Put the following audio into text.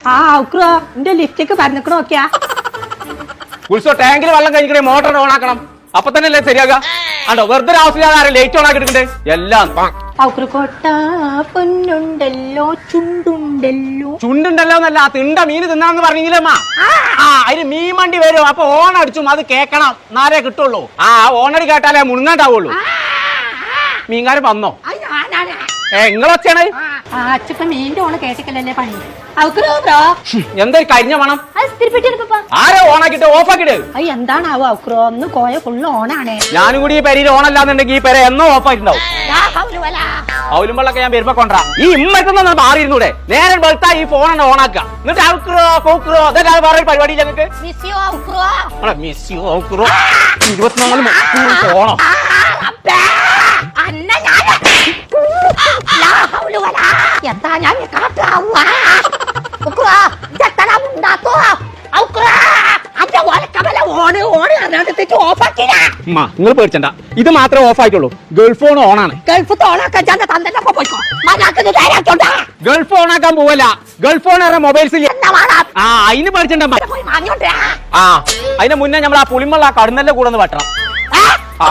ആ ഔക്രോ എന്റെ ലിഫ്റ്റേക്ക് പറഞ്ഞിക്കണോ നോക്കിയാ? ഉത്സവ ടാങ്കിൽ വെള്ളം കഴിഞ്ഞിട്ട് മോട്ടർ ഓൺ ആക്കണം. അപ്പൊ തന്നെ അല്ലേ ശരിയാക? ആണ്ടോ വെറുതെ ആവശ്യമില്ലാതെ ആരും ലേറ്റ് ഓൺ എടുക്കണ്ടേ? എല്ലാം. ഔക്ര കൊട്ട പൊന്നുണ്ടല്ലോ ചുണ്ടുണ്ടല്ലോ. ചുണ്ടുണ്ടല്ലോ എന്നല്ല ആ തിണ്ട മീൻ തിന്നാന്ന് പറഞ്ഞില്ലമ്മ ആ. അതിന് മീൻ വണ്ടി വരും. അപ്പൊ ഓൺ അടിച്ചും അത് കേക്കണം. നാരേ കിട്ടുള്ളൂ. ആ ഓണടി കേട്ടാലേ മുങ്ങാണ്ടാവുള്ളൂ. മീൻകാരൻ വന്നോ? ആ അച്ഛപ്പ ഓണ് കേട്ടിക്കലല്ലേ പണി? അവക്രോ ബ്രോ എന്തൊരു കരിഞ്ഞ വേണം അത് സ്ഥിരപ്പെട്ടിരിപ്പ ആരോ ഓണാക്കിട്ട് ഓഫ് ആക്കിട്ട് അത് എന്താണാവോ ഔക്രോ ഒന്ന് കോയ ഫുള്ള് ഓണാണേ. ഞാനും കൂടി ഈ പെരയിൽ ഓണല്ലാന്നുണ്ടെങ്കിൽ ഈ പെര എന്നോ ഓഫ് ആയിട്ടുണ്ടാവും യാ ഹൗലുവല. ഞാൻ വരുമ്പോ കൊണ്ടാ ഈ ഇമ്മത്തൊന്നും മാറിയിരുന്നൂടെ? നേരെ വെളുത്താ ഈ ഫോൺ ഓണാക്കുക എന്നിട്ട് അവക്രോ പോക്രോ അതൊക്കെ വേറെ പരിപാടി ഞങ്ങൾക്ക് ഇരുപത്തിനാല് മണിക്കൂർ പോണം ആ, അബ്ബേ. അന്ന ഞാൻ. യാ ഹൗലുവല. എന്താ ഞാൻ കാട്ടാവുക ഔക്രോ, ഇതെത്തടാ മുണ്ടാത്തോ? ഔക്രോ, അന്റെ ഒലക്കമല ഓണ് ഓണ് ഞാൻ ഓഫാക്കില്ല നിങ്ങൾ പേടിച്ചണ്ട. ഇത് മാത്രമേ ഓഫ് ആയിട്ടുള്ളൂ. ഗൾഫ് ഫോൺ ഗൾഫ് മനാക്കുന്നത് നേരാക്കോണ്ടാ ഗൾഫ് ഫോൺ ആക്കാൻ പോവല്ല. ഗൾഫ് ഫോൺ മൊബൈൽസ് എന്നാ വേണം ആ അതിന് പേടിച്ചണ്ട ആ അതിന് മുന്നേ നമ്മൾ ആ പുളിമള്ള കടുന്നല്ല കൂടെ വെട്ടണം. ആ.